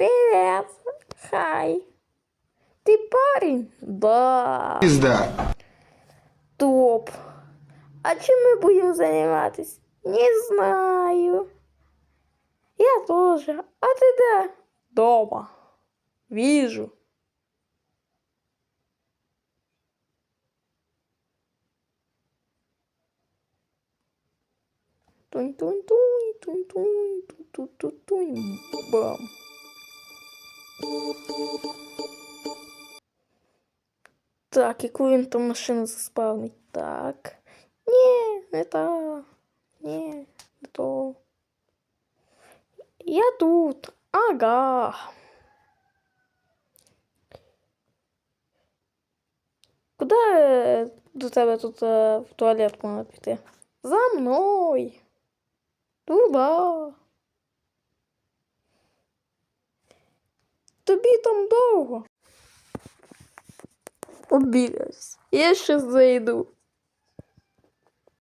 Привет. Хай. Ты парень? Да. Пизда. Топ. А чем мы будем заниматься? Не знаю. Я тоже. А ты да? Дома. Вижу. Тунь-тунь-тунь, тунь-тунь, тунь-тунь-тунь, бам. Так, яку він там машину заспавнить? Так. Ні, не та. Ні, не то. Я тут. Ага. Куди е, до тебе тут е, в туалет можна піти? За мною. Туда. Тобі там довго. Обідаюсь. Я ще зайду.